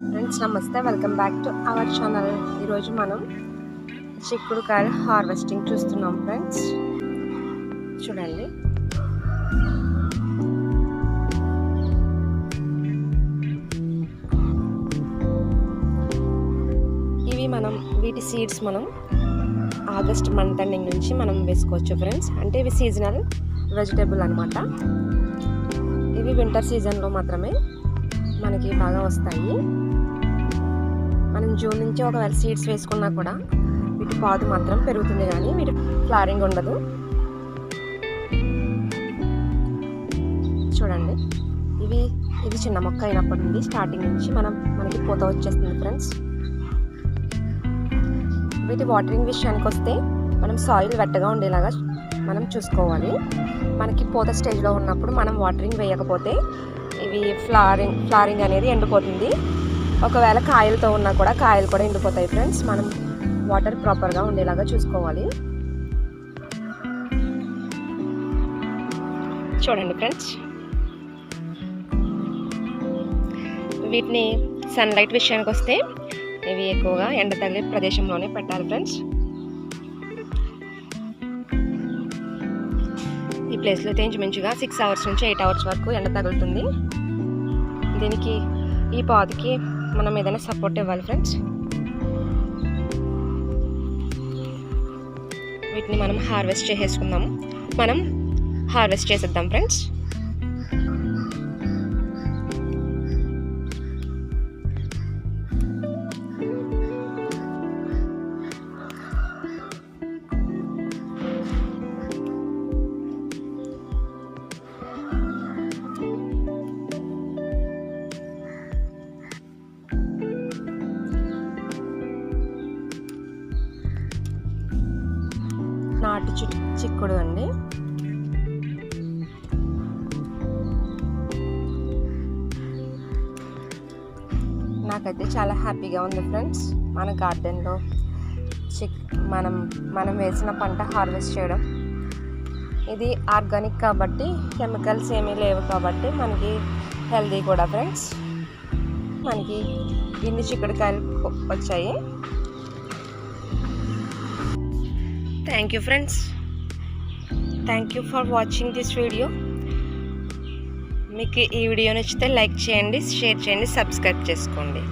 Friends నమస్తే. Welcome back to our channel ఈరోజు మనం చిక్కుడుకాయల హార్వెస్టింగ్ చూస్తున్నాం ఫ్రెండ్స్ చూడండి. ఇవి మనం వీటి సీడ్స్ మనం ఆగస్ట్ మంత్ ఎండింగ్ నుంచి మనం వేసుకోవచ్చు ఫ్రెండ్స్ అంటే ఇవి సీజనల్ వెజిటేబుల్ అనమాట ఇవి వింటర్ సీజన్లో మాత్రమే మనకి బాగా వస్తాయి. మనం జూన్ నుంచి ఒకవేళ సీడ్స్ వేసుకున్నా కూడా వీటి పాదు మాత్రం పెరుగుతుంది కానీ వీటి ఫ్లారింగ్ ఉండదు. చూడండి. ఇవి ఇది చిన్న మొక్క అయినప్పటి నుండి స్టార్టింగ్ నుంచి మనం మనకి పూత వచ్చేస్తుంది ఫ్రెండ్స్. వీటి వాటరింగ్ విషయానికి వస్తే మనం సాయిల్ వెట్టగా ఉండేలాగా మనం చూసుకోవాలి. మనకి పూత స్టేజ్లో ఉన్నప్పుడు మనం వాటరింగ్ వేయకపోతే ఇవి ఫ్లారింగ్ ఫ్లారింగ్ అనేది ఎండిపోతుంది. ఒకవేళ కాయలతో ఉన్నా కూడా కాయలు కూడా ఎండిపోతాయి ఫ్రెండ్స్. మనం వాటర్ ప్రాపర్గా ఉండేలాగా చూసుకోవాలి. చూడండి ఫ్రెండ్స్. వీటిని సన్లైట్ విషయానికి వస్తే ఇవి ఎక్కువగా ఎండ తగిలే ప్రదేశంలోనే పెట్టాలి ఫ్రెండ్స్. ప్లేస్లో అయితే ఇంచుమించుగా సిక్స్ అవర్స్ నుంచి ఎయిట్ అవర్స్ వరకు ఎండ తగులుతుంది. దీనికి ఈ పాదుకి మనం ఏదైనా సపోర్ట్ ఇవ్వాలి ఫ్రెండ్స్ వీటిని మనం హార్వెస్ట్ చేసేసుకుందాం మనం హార్వెస్ట్ చేసేద్దాం ఫ్రెండ్స్ నాటు చి చిక్కుడు అండి నాకైతే చాలా హ్యాపీగా ఉంది ఫ్రెండ్స్. మన గార్డెన్లో చిక్ మనం మనం వేసిన పంట హార్వెస్ట్ చేయడం. ఇది ఆర్గానిక్ కాబట్టి కెమికల్స్ ఏమీ లేవు కాబట్టి మనకి హెల్దీ కూడా ఫ్రెండ్స్. మనకి ఇన్ని చిక్కుడుకాయలు వచ్చాయి. Thank you friends thank you for watching this video మీకు ఈ వీడియో నచ్చితే లైక్ చేయండి షేర్ చేయండి సబ్స్క్రైబ్ చేసుకోండి.